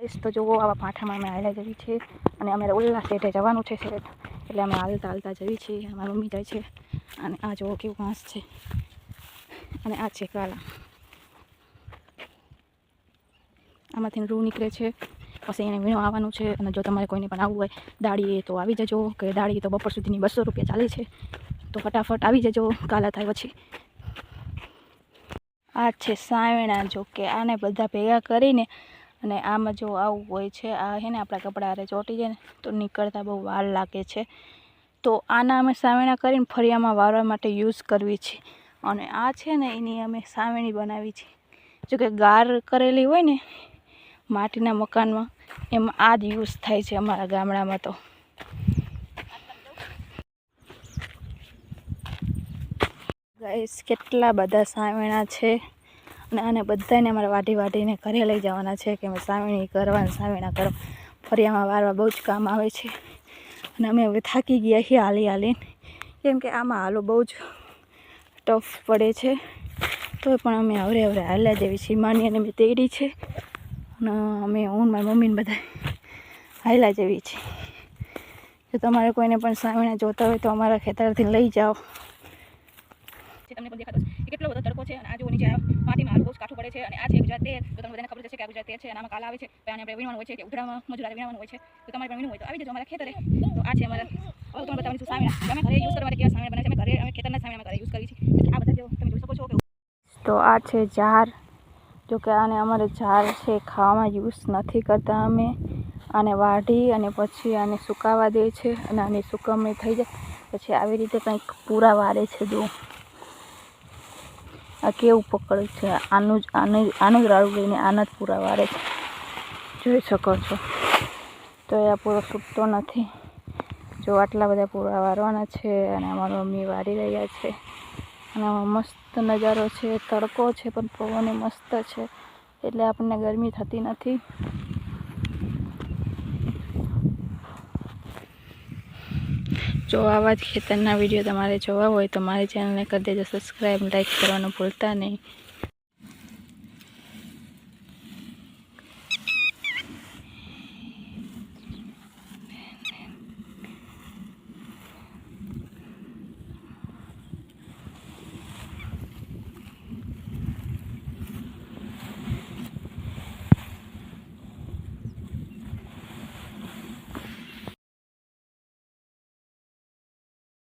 Guys તો જુઓ આવા પાઠામાં અમે હાલ્યા જવી છે. અને અમારે ઓલા સેટે જવાનું છે સેટ એટલે અમે હાલતા હાલતા જવી છીએ અમારી મમ્મી જાય છે. અને આ જુઓ કેવું ઘાસ છે. અને આ છે કાલા. આમાંથી રૂ નીકળે છે. પછી એને વીણો આવવાનું છે. અને જો તમારે કોઈને પણ આવવું હોય, દાળીએ તો આવી જજો. કે દાળી તો બપોર સુધીની બસો રૂપિયા ચાલે છે. તો ફટાફટ આવી જજો. કાલા થાય પછી. આ છે સાયણા. જો કે આને બધા ભેગા કરીને અને આમાં જો આવું હોય છે, આ છે ને આપણા કપડાં હારે ચોંટી જાય ને, તો નીકળતા બહુ વાર લાગે છે. તો આના અમે સાવેણા કરીને ફરિયામાં વાળવા માટે યુઝ કરવી છે. અને આ છે ને એની અમે સાવેણી બનાવી છે. જો કે ગાર કરેલી હોય ને, માટીના મકાનમાં, એમાં આ જ યુઝ થાય છે અમારા ગામડામાં તો. ગાઈસ કેટલા બધા સાવેણા છે. અને આને બધાને અમારે વાટી વાટીને ઘરે લઈ જવાના છે કે અમે સાવેણી કરવા સાવેણા કરવા ફરિયામાં વારવા બહુ જ કામ આવે છે. અને અમે હવે થાકી ગયા છીએ હાલી હાલીને. કેમ કે આમાં હાલો બહુ જ ટફ પડે છે. તો પણ અમે અવરે અવરે હાલ્યા જેવી છીએ. માની અને મેં તેડી છે. અને અમે હું મારી મમ્મીને બધા હાલ્યા જેવી છે જો તમારે કોઈને પણ સાવેણા જોતા હોય તો અમારા ખેતરથી લઈ જાઓ. તમને પણ દેખાતો કેટલો બધો તડકો છે અને આ નીચે માટીમાં કાઠું પડે છે અને આ છે ગુજરાત તેર તો તમને બધાને ખબર છે કે આ ગુજરાત તેર છે અને આમાં કાલા આવે છે. અને આપણે વીણવાનું હોય છે કે ઉઘડામાં મજૂરારે વીણવાનું હોય છે. તો તમારે પણ વીણવું હોય તો આવી જજો અમારા ખેતરે. તો આ છે અમારા હવે તમને બતાવીશું સામેણા અમે ઘરે યુઝ કરવા કેવા સામેણા બને છે. અમે ઘરે અમે ખેતરના સામેણા ઘરે યુઝ કરીએ છીએ. આ બધા જો તમે જોઈ શકો છો કે તો આ છે ઝાર જો કે આને અમારે ઝાર છે ખાવામાં યુઝ નથી કરતા અમે. આને વાઢી અને પછી આને સુકાવા દે છે અને આની સુકવણી થઈ જાય. પછી આવી રીતે કંઈક પૂરા વારે છે જો. આ કેવું પકડે છે? આનું જ આનું આનું જ રાડું લઈને આના જ પૂરા વારે છે. જોઈ શકો છો. તો એ આ પૂરો સૂટતો નથી. જો આટલા બધા પૂરા વારવાના છે અને અમારી મમ્મી વારી રહ્યા છે. અને મસ્ત નજારો છે, તડકો છે, પણ પવન મસ્ત છે. એટલે આપણને ગરમી થતી નથી. જો આવા જ ખેતરના વીડિયો તમારે જોવા હોય તો મારી ચેનલને કરી દેજો. સબસ્ક્રાઈબ લાઈક કરવાનું ભૂલતા નહીં.